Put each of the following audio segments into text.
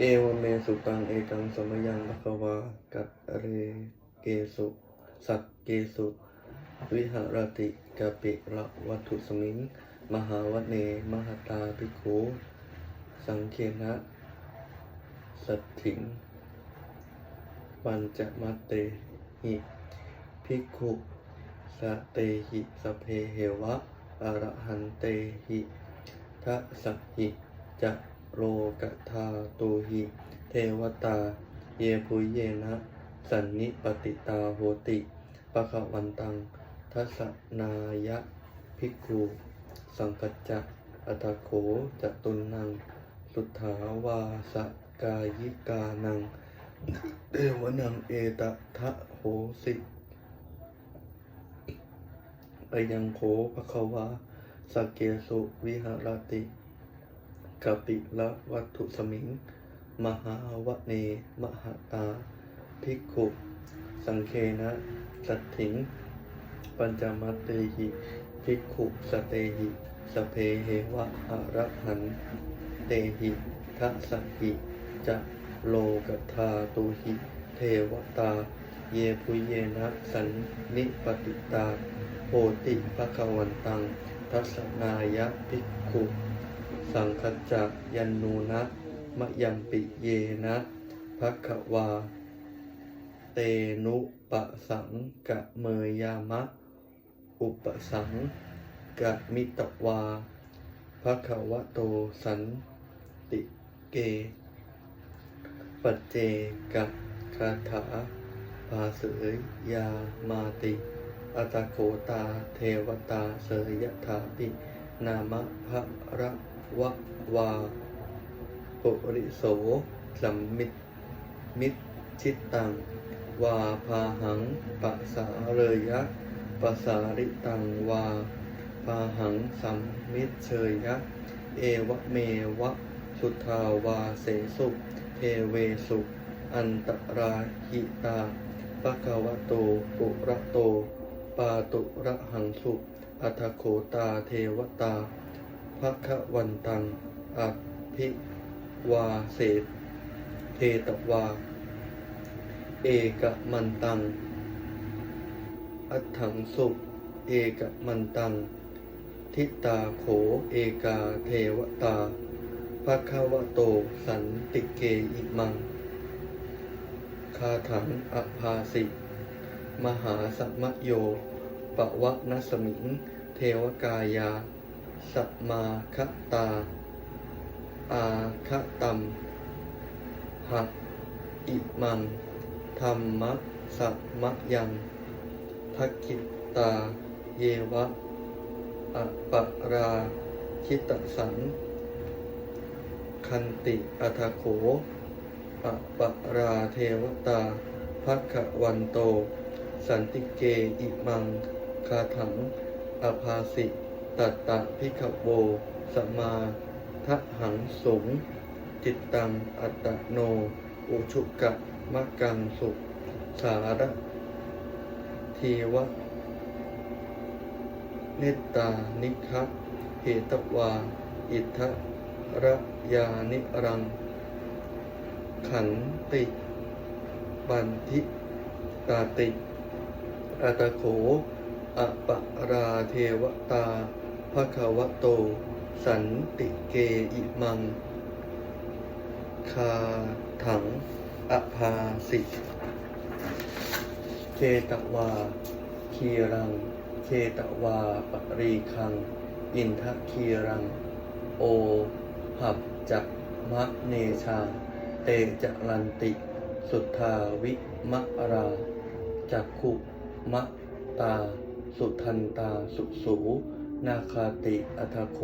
เอวเมสุตังเอกังสมยังภควากัตเรเกสุสักเกสุวิหารติกาปิระวัตถุสมิง มหาวเนมหตาภิกขุสังเคนะสัตถิง ปัญจมัตเตหิภิกขุสะเตหิสเพเหวะอรหันเตหิทะสักหิจะ โลกธาตูหิเทวตา เยปุเยนะสันนิปติตาโหติปะคะวันตัง ทัสนายะภิกขุสังกัจจะอัตโขจตุนนัง สุทธาวาสกายิกานัง เดวนังเอตทะโหสิไปยังโขภควาสเกสุวิหารติ กปิละวัตถุสมิง มหาวเน มหาตาภิกขุสังเคนะสัตถิง ปัญจมัตเตหิภิกขุสเตหิสเพเหวะอระหันเตหิทัสหิจะโลกธาตุหิเทวตา เยพุเยนะสันนิปติตาโหติภะควันตัง ทัสสนายะภิกขุ สังคจะยันนูนะมะยัมปิเยนะภควา เตนุปสังกะเมยามะ อุปสังกะมิตวาภะควะโตสันติเก ปัจเจกะคาถาภาเสยยามาติอัตโคตาเทวตาเสยยถาปินามะภะระ วะวาปุริโสสัมมิตมิตชิตตัง วาพาหังปะสาเรยะปะสาริตัง วาพาหังสัมมิตเชยยะ เอวะเมวะ สุทาวาเสสุเทเวสุ อันตราหิตาปะคะวะโตปุระโต ปาตุระหังสุอัทโขตาเทวตา ภคะวันตังอภิวาเสเทตวา เอกมันตัง อัถังสุเอกมันตัง ทิตาโขเอกาเทวตาภะควโตสันติเกอิมัง คาถังอภาสิ มหาสัมมโยปวะนสมิง เทวกายา สัมมาคตา อาคตัมหะอิมังธรรมะสัมมะยังทักขิตา เยวะอปราคิตสันคันติอัทโขอปราเทวตาภักขวันโต สันติเกอิมัง คาถัง อภาสิ ตัตตะพิขโวสมาทะหังสงจิตตังอัตตโน อุชุกะมะกังสุสารทีวะ เนตตานิคะเหตวา อิทะระยานิรัง ขันติบันทิตาติอัตโขอปราเทวตา ภควโต สันติเกอิมัง คาถังอภาสิเคตวา คีรัง เคตวาปรีคัง อินทะคีรัง โอหับจักมะเนชา เตจรันติ สุทธาวิมะราจักขุมะตา สุทันตา สุสู นาคาติอัทโข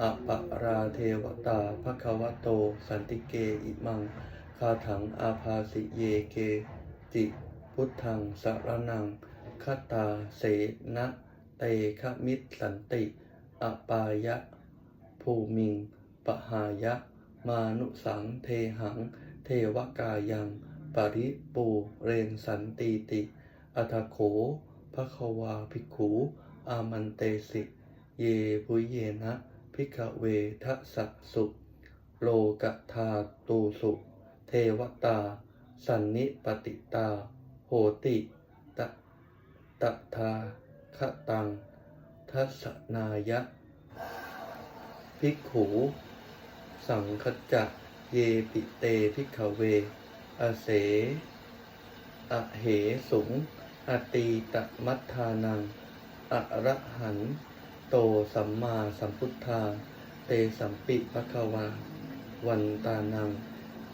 อะปะราเทวตาภคะวโต สันติเกอิมัง คาถังอาภาสิเยเก จิพุทธังสารนังคตาเสนะเตขมิตรสันติอปายะ ภูมิง ปหายะ มานุสังเทหัง เทวกายัง ปริปูเรนสันตีติ อัทโขภควาภิกขุ อามันเตสิ เยปุยเยนะพิกเวทะสะสุ โลกธาตูสุ เทวตา สันนิปติตา โหติตะตะทาคะตัง ทัศนายะ ภิกขูสังคจักเยปิเตภิกเว อเสอะเหสุง อตีตมัทธานัง อะระหันโตสัมมาสัมพุทธา เตสัมปิภคะวาวันตานัง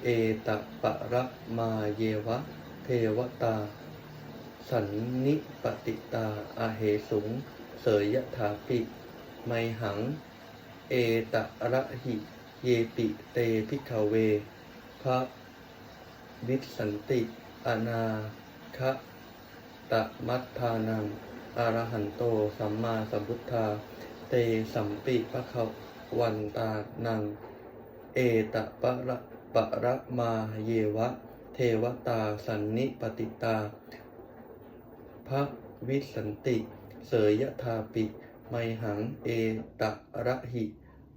เอตะปะระมาเยวะ เทวตา สันนิปติตาอาเหสุง เสยยถาปิไมหัง เอตะระหิเยปิเตพิกขเว พระวิสันติ อนาคะตะมัทธานัง อรหันโตสัมมาสัมพุทธา เตสัมปิปะคะวันตานัง เอตะปะระปะระมาเยวะ เทวตาสันนิปติตา พระวิสันติ เสยยธาปิ ไมหังเอตะระหิ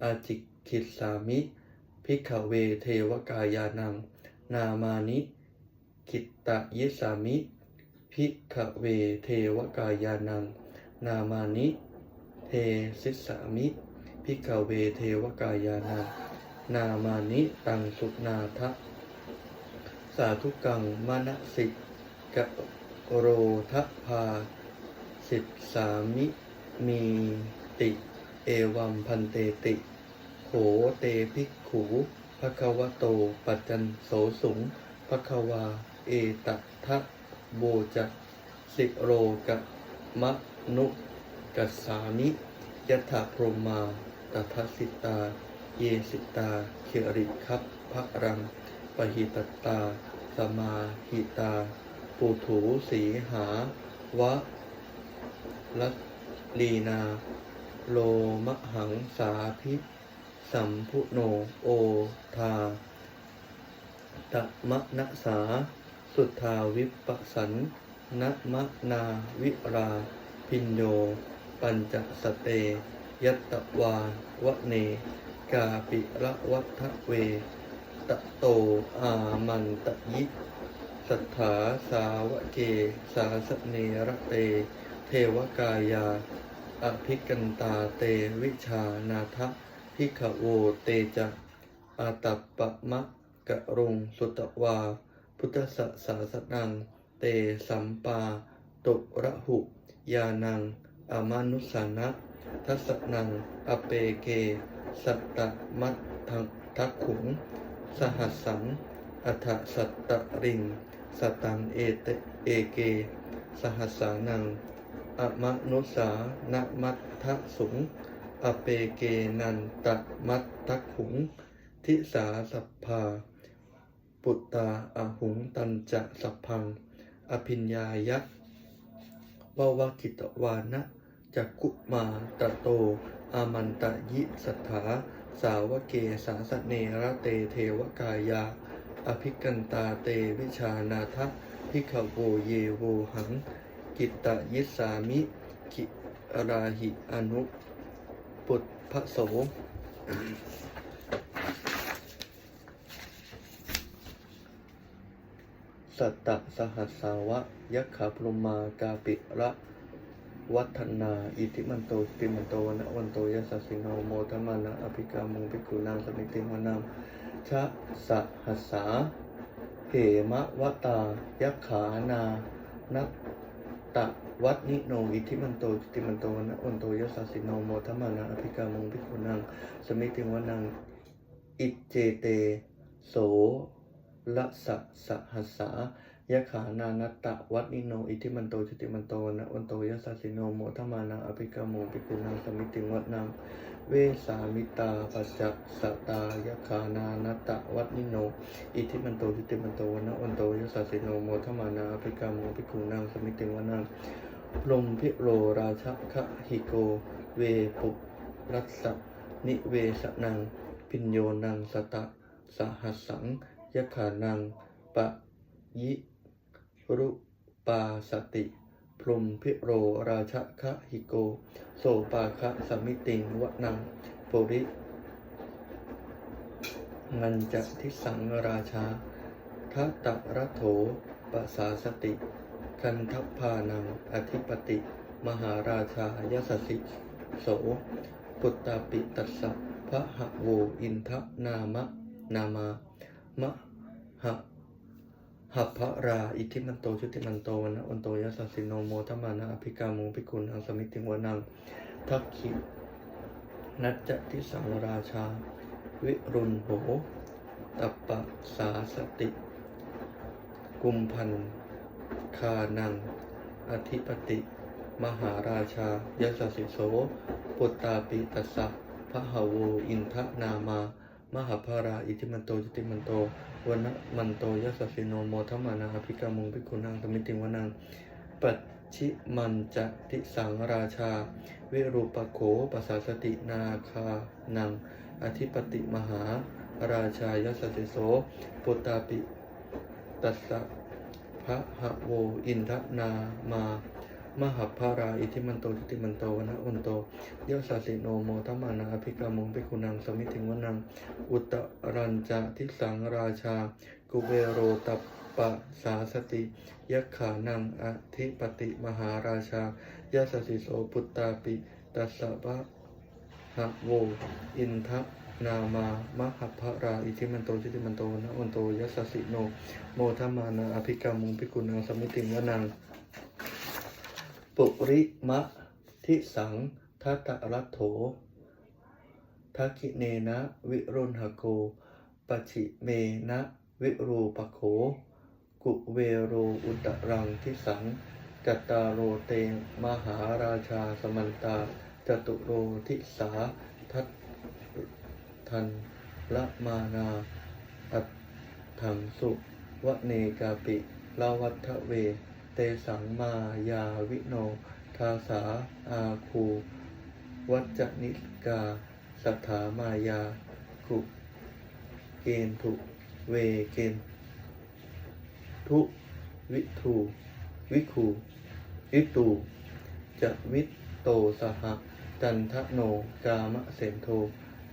อาจิคิสามิ พิกขเวเทวกายานัง นามานิคิตตะยิสามิ พิกขเวเทวกายานัง นามานิเทสิสามิพิกขเวเทวกายานัง นามานิตังสุนาทะสาธุกังมณสิกะโรทพาสิบสามิมีติเอวัมพันเตติโขเตภิกขูภควโตปัจจันโสสุงภควา เอตทะโบจะสิโรกะมะนุกัสสามิยถาพรหมาตถาสิตา เยสิตาเขริคัพพระรังปหิตตา สมาหิตา ปุถูสีหาวะลัลีนา โลมหังสาพิสัมพุโนโอทาตะมะนะสา สุทธาวิปสันนะมะนาวิราพินโย ปัญจสเต ยัตวาวะเน กาปิระวัฏเว ตะโตอามันตะยิ สัทธาสาวเก สาสเนระเต เทวกายา อภิกันตาเตวิชานาทะพิขโวเตจะอาตัปปะมะกะรุงสุตวา พุทธสสาสนัง เตสัมปาตุระหุ ยานัง อมานุสานะทัสนัง อเปเก สัตตมัตทังทักขุง สหัสสัง อัฏสัตตริง สตังเอเตเอเก สหัสสานัง อมนุสานะมัตทะสุง อเปเกนันตมัตทะขุง ทิสาสัพพา ปุตตาอาหุงตันจะสัพพัง อภิญญายะวาวากิตวานะจักกุมาตะโต อามันตะยิสัทธา สาวเกสาสเนระเตเทวกายา อภิกันตาเตวิชานาทะพิขโวเยโวหัง กิตตยิสามิ กิราหิอนุ ปุตพะโส สัตตะสหัสสาวะยักขะพรมากาปิระวัฒนา อิทิมันโตติมันโตนะวันโตยสัสสิโนโมทมานะอภิกามุงภิกุนางสมิติวานามชะสะหัสสาเหมะวตา ยักขานานัตตะวัดนิโนอิทิมันโตติมันโตนะวันโตยสัสสิโนโมทมานะอภิกามุงภิกุนางสมิติวานางอิเจเต โส ละสะสะหัสสายะขานานัตตะวัดนิโน อิทิมันโตจิติมันโตนะวันโตยะสัสสิโนโมทมานาอภิกาโมภิกขุนาสมิติวัดนางเวสามิตาปัจจักสตายะขานานัตตะวัดนิโน อิทิมันโตจิติมันโตนะวันโตยะสัสสิโนโมทมานาอภิกาโมภิกขุนาสมิติวัดนางพรหมพิโรราชคะหิโก เวปุรัสสะนิเวสนัง พิญโยนังสตะสหัสสัง ยะขานังปะยิรุปาสติพรมพิโรราชคะหิโก โสปาคะสมิติงวะนังปุริงันจะทิสังราชาทัตตะระโถปสาสติ คันทัพพานังอธิปติ มหาราชายสสิโส ปุตตาปิตัสสะพระหะโวอินทนามะ นามา มะหะหัพพราอิทธิมันโตชุติมันโตวันะวันโตยสสสิโนโมทมานะอภิกามุภิกุณังสมิติงวนังทักขินัจจทิสังราชา วิรุณโหตัปปะสาสติ กุมพันคานัง อธิปติ มหาราชายสสสิโส ปุตตาปิตัสสะพระหวอินทนามา มหาภาราอิทิมันโตจุติมันโตวันนะมันโตยสสสิโนโมทัมมานาอภิกามุงภิกขุนังสมิติวนังปัจฉิมันจะทิสังราชา วิรูปโขปัสาสตินาคานัง อธิปติมหา ราชายสสสโสปุตตาปิตัสสะพระหะโวอินทนามา มหาภาราอิทิมันโตทิติมันโตวนะวันโตยสสสิโนโมทัมมานาอภิกามุงภิกุนังสมิติงวนัง อุตรัญจะทิสังราชา กุเบโรตัปปะสาสติยักขานังอธิปติมหาราชายสสสิโสปุตตาปิตัสสะพระหะโว อินทะนามามหาภราอิทิมันโตทิติมันโตนะวันโตยัสสิโน โมทัมมานาอภิกามุงภิกขุนังสมิติงวนัง ปุริมะทิสังทัตตะรัตโถทักิเนนะวิรุณหโกปชิเมนะวิรูปโข กุเวโรอุตรังทิสังกัตตาโรเตมหาราชาสมันตาจตุโรทิสาทัตทันละมานาอัตถังสุวเนกาปิลาวัฏเว เตสังมายาวิโน ทาสาอาคู วัจจนิกา สัทธามายาคุเกณฑุเวเกณฑ์ทุวิทูวิคูวิตูจะวิตโตสหจันทโนกามะเสนโท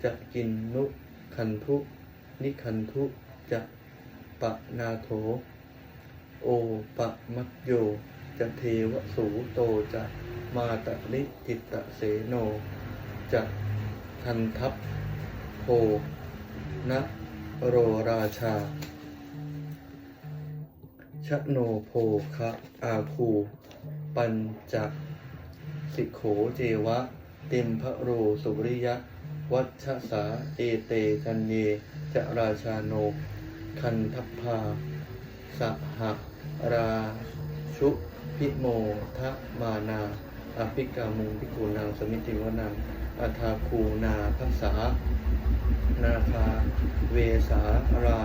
จะกินนุ คันทุ นิคันทุ จะปะนาโถ โอปะมัตโย จะเทวสูโตจะมาตะลิจิตตะเสโน จะทันทัพโพนะโรราชาชะโนโพคะอาคู ปัญจสิโขเจวะเต็มพระโรสุริยะ วัชสาเอเตกันเย จะราชาโน คันทัพพาสห ราชุพิโมทะมานาอภิกามุงพิกูนางสมิติวนังอัทาคูนาภัสสานาคาเวสารา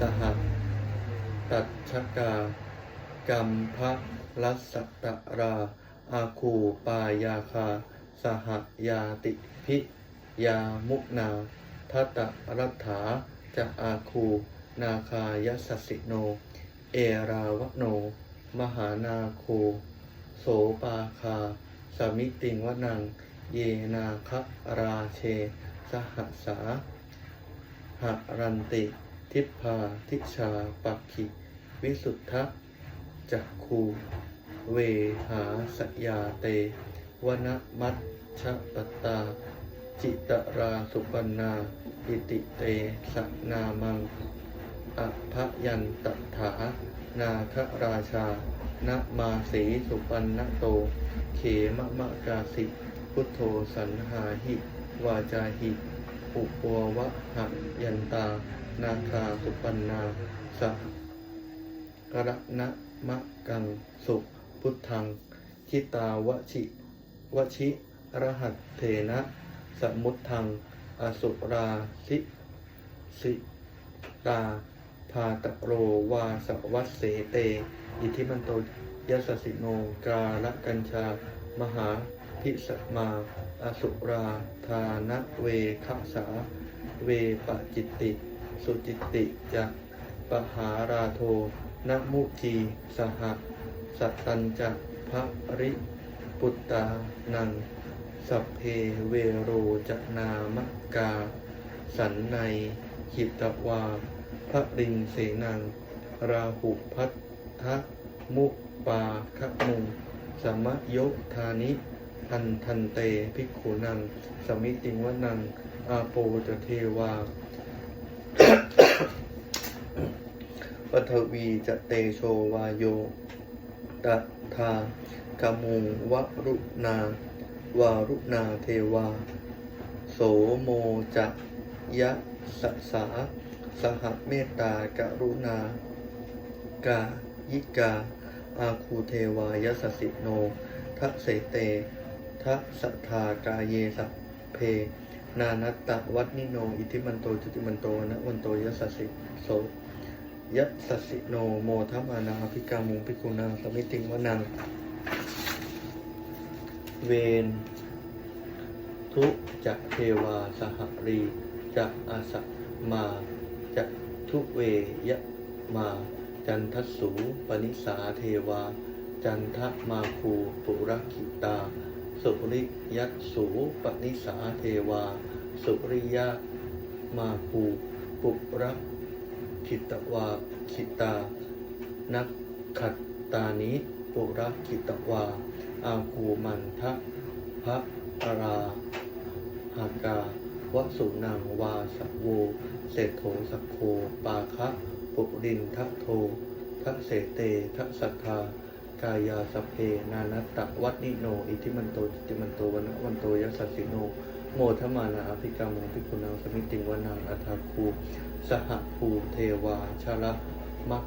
สหัสตัดชกากัมพะรัสตราอาคูปายาคา สหยาติพิยามุนาทัตตรัฐาจะอาคู นาคายสสิโน เอราวโน มหานาโค โสปาคา สมิติงวนัง เยนาคะราเช สหัสสาหรันติ ทิพพาทิชาปักขิ วิสุทธะจักคู เวหาสยาเตวนมัชชะปตตา จิตราสุปันนา อิติเตสนามัง อภยันตถา นาคราชา นะมาสีสุปันนโต เขมะมะกาสิ พุทโธสันหาหิ วาจาหิ อุปวะหะยันตา นาคาสุปันนาสะกระนะมะกังสุพุทธัง คิตาวชิวชิรหัสเถนะสมุทธัง อสุราสิสิตา พาตะโรวาสวัสเสเต อิทิมันโตยัสสิโนกาละกัญชา มหาพิสมา อสุราธานะเวคสา เวปจิตติ สุจิตติจะปหาราโทนมุจีสหสัตตัญจะพระริปุตตานัง สัพเพเวโรจนามกา สันในหิตวา พระริงเสนัง ราหุพัทธมุปาคะมุงสมะโยธานิ ทันทันเตภิกขุนัง สมิติงวนัง อาโปจะเทวาปัทวีจะเตโชวาโยตทากมุงวรุณาวารุณาเทวา โสโมจะยะสสา สหเมตตากรุณา กายิกา อาคูเทวายสสสิโนทัเสเตทัสทธากาเยสัพเพ นานัตตะวัดนิโน อิทิมันโตจุติมันโตนะวันโตยสสสิโสยสสิโนโมทัมานาภิกามุงภิกขุนาสมิติงวนัง เวนทุจะเทวาสหรีจะอาสมา จะทุเวยะมา จันทสูปนิสาเทวา จันทมาคูปุรคิตา สุริยสูปนิสาเทวา สุริยะมาคูปุรคิตวาคิตา นักขัตตานิปุรคิตวา อาคูมันทะพระอราหากาวสุนังวาสโว เศรษโถสักโคปาคะปุรินทะโททะเสเตทะสัทธากายาสเพ นานัตตะวัดนิโน อิทิมันโตจิติมันโตวันวันโตยัสสิโน โมทมานาอภิกรรมงพิกุณังสมิติงวนังอัฐาคูสหภูเทวาชละมัค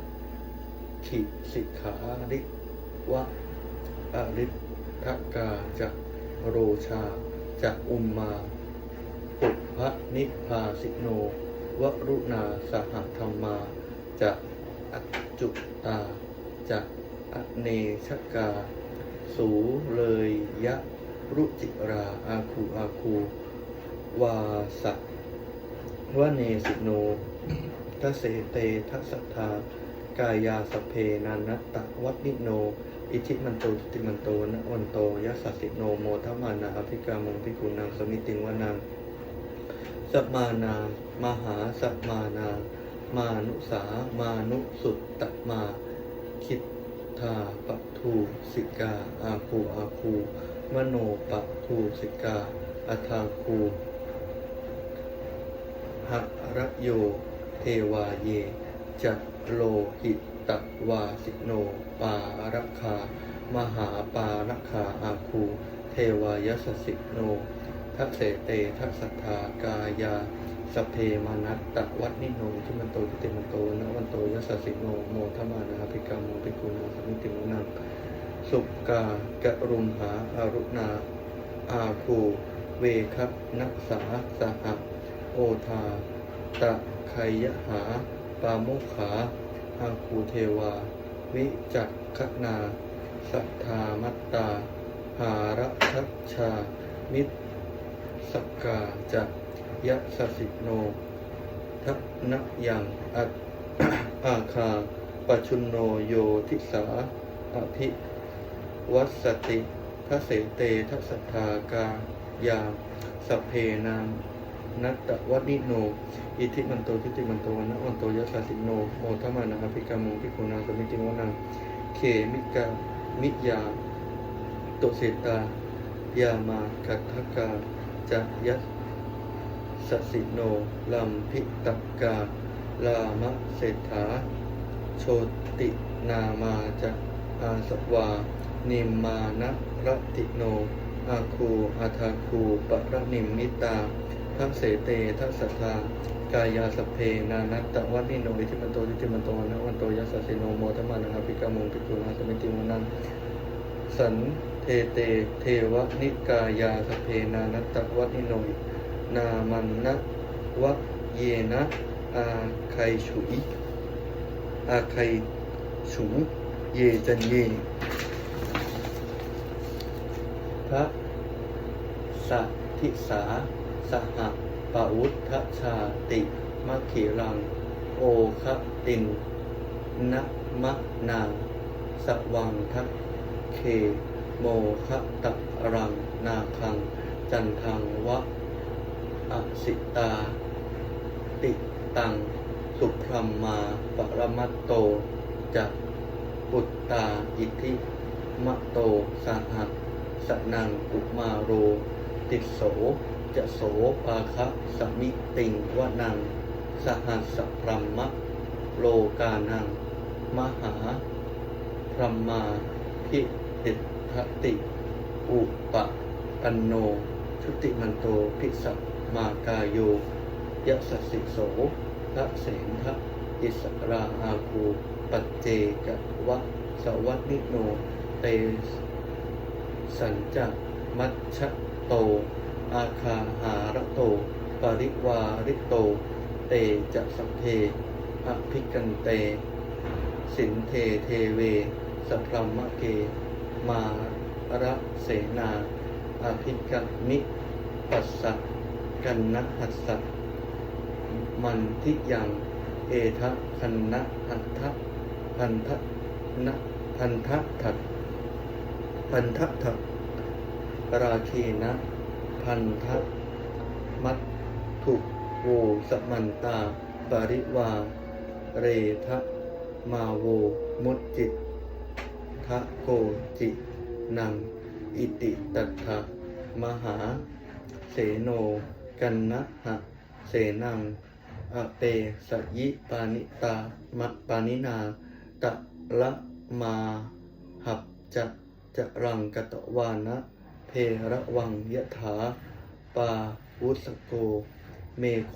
ขิสิกขาริวะอริทกาจะโรชาจะอุมมาปุพพนิพพาสิโน วรุณาสหธรรมาจะอจุตาจะอเนชกา สูเลยยะรุจิราอาคูอาคูวาสะวเนสิโนทเสเตทัสธากายาสเพนานัตตะวัดนิโน อิทิมันโตจุติมันโตนะวันโตยัสสสิโนโมทัมานาอภิกามงพิกุนังสมิติงวนัง สัมมานา มหาสัมมานา มานุสา มานุสุตตมา คิดทาปะทูสิกา อาคูอาคูมโนปะทูสิกาอัทาคูหระโย เทวาเยจะโลหิตตวาสิโน ปารัคา มหาปารัคาอาคู เทวายสสิโน ทักเสเตทักสัทธากายาสเพมานัตตะวัดนิโนที่มันโตทิติมันโตนะวันโตยัสสิโนโมทมานาภิกรรมโมภิกุณาสมิติมุนังสุกากะรุมหาอารุณา อาคูเวคันักษาสหะโอทา ตะไคยหา ปาโมขาอาคูเทวา วิจักขนา สัทธามัตตา หารัชชา มิตร สกกาจะยะสสิโนทักนะยังอัตอาคาปชุนโนโยทิสาอภิวัสติทเสเตทัสสทธากายาสเพนางนัตตวันิโน อิทิมันโตทิติมันโตนะวันโตยัสสสิโนโมทมานาภิกามุภิกุณาสมิติวนังเขมิกามิยา โตเสตายามากัตถกา จะยัสสสิโนลัมพิตกาลามะเศรษฐา โชตินามาจะอาสวา นิมมานะรติโน อาคูอาทาคูปะระนิมมิตา ทักเสเตทัสัทธากายาสเพนานัตตะวันิโนอิทิมันโตทิติมันโตนะวันโตยัสสิโนโมทมานะภิกามงภิกขุนาสมิติมุนันสัน เทเตเทวนิกายาสเพนานัตตะวันิโนนามันนะวะเยนะอาไคฉุยอาไคฉุเยจันเยพระสัทิสาสหปวุฒชาติมะขีรัง โอคะตินนะมะนางสวังทักเค โมคะตะรังนาคัง จันทังวะอสิตา ติตัง สุพรมมาปรมัตโตจะปุตตาอิทิมะโตสหัสสนังกุมาโร ติโส จะโสปาคะสมิติงวนัง สหัสสพรมมะ โลกานัง มหาพรหมาพิหิต ทติอุปปันโนชุติมันโตภิกษมากายโยยะสสิโสพระเสนทะอิสราอาคูปัจเจกวะสวัสนิโนเตสัญจมัชชโต อาคาหารโต ปริวาริโต เตจะสัพเพอภิกันเต สินเทเทเว สพรมมะเก มาระเสนาอภิกมิปัสสะกันนะหัสสะมันทิยังเอทะคันนะหันทะพันทะนะพันทะถัดพันทะถัดราเคนะพันทะมัตถุโวสมันตาปริวา เรทะมาโวมุจจิต ทะโกจินัง อิติตัตถะมหา เสโน กันนะหะ เสนัง อเปสยิปานิตามะปานินา ตะละมาหับจะจะรังกตวานะ เพระวังยะถา ปาวุสโก เมโค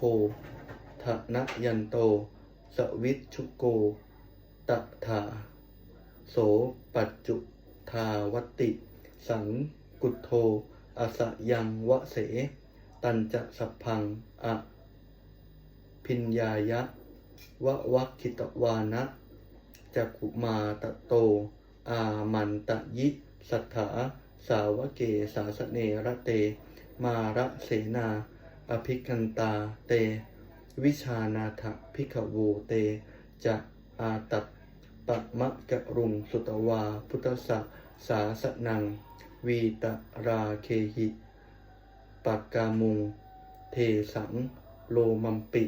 ทะนะยันโต สวิชุโกตถา โสปัจจุทาวติ สังกุโธอสยังวะเส ตันจะสัพพังอะพิญญายะ วะวัคคิตวานะจักุมาตะโต อามันตะยิสัทธาสาวเกสาสเนระเต มาระเสนา อภิกันตาเต วิชานาถพิกโวเตจะอาตัต ปะมะกะรุงสุตวา พุทธะสาสนัง วีตราเคหิปักกามุง เทสัง โลมัมปิ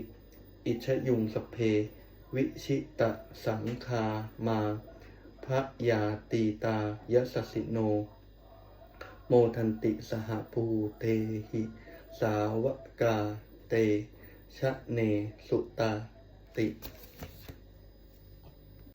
อิชยุงสเพ วิชิตะสังคามาพระยาตีตายสสสิโน โมทันติสหภูเตหิ สาวกาเต ชะเนสุตาติ